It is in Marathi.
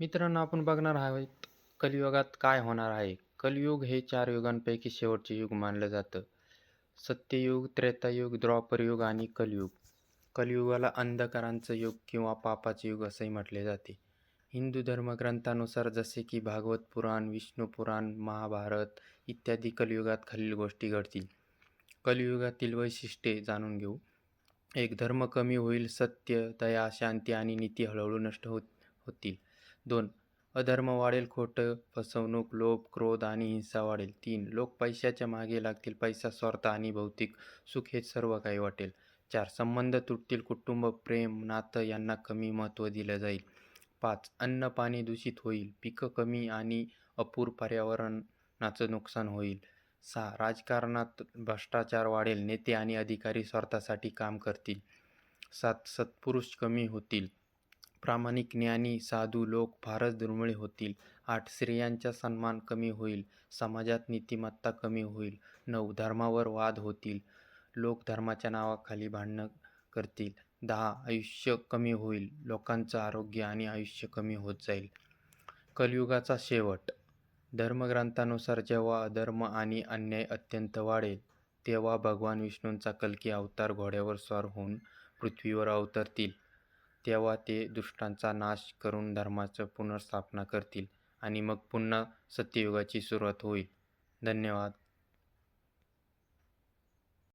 मित्रांनो आपण बघणार आहोत कलियुगात काय होणार आहे. कलियुग हे चार युगांपैकी शेवटचे युग मानलं जातं. सत्ययुग त्रेतायुग द्वापरयुग आणि कलियुग. कलियुगाला अंधकारांचं युग किंवा पापाचे युग असंही म्हटले जाते. हिंदू धर्मग्रंथानुसार जसे की भागवत पुराण विष्णू पुराण महाभारत इत्यादी कलियुगात खालील गोष्टी घडतील. कलियुगातील वैशिष्ट्ये जाणून घेऊ. एक धर्म कमी होईल सत्य दया शांती आणि नीती हळूहळू नष्ट होत होतील. दोन. अधर्म वाढेल खोटं फसवणूक लोभ क्रोध आणि हिंसा वाढेल. तीन. लोक पैशाच्या मागे लागतील. पैसा स्वार्थ आणि भौतिक सुख हे सर्व काही वाटेल. चार. संबंध तुटतील. कुटुंब प्रेम नातं यांना कमी महत्त्व दिलं जाईल. पाच. अन्न पाणी दूषित होईल. पिकं कमी आणि अपूर पर्यावरणाचं नुकसान होईल. सहा. राजकारणात भ्रष्टाचार वाढेल. नेते आणि अधिकारी स्वार्थासाठी काम करतील. सात. सत्पुरुष कमी होतील. प्रामाणिक ज्ञानी साधू लोक फारच दुर्मिळ होतील. आठ स्त्रियांचा सन्मान कमी होईल. समाजात नीतिमत्ता कमी होईल. नऊ धर्मावर वाद होतील. लोक धर्माच्या नावाखाली भांडणं करतील. दहा आयुष्य कमी होईल. लोकांचं आरोग्य आणि आयुष्य कमी होत जाईल. कलियुगाचा शेवट. धर्मग्रंथानुसार जेव्हा अधर्म आणि अन्याय अत्यंत वाढेल तेव्हा भगवान विष्णूंचा कल्की अवतार घोड्यावर स्वार होऊन पृथ्वीवर अवतरतील. तेव्हा ते दुष्टांचा नाश करून धर्माचं पुनर्स्थापना करतील आणि मग पुन्हा सत्ययुगाची सुरुवात होईल. धन्यवाद.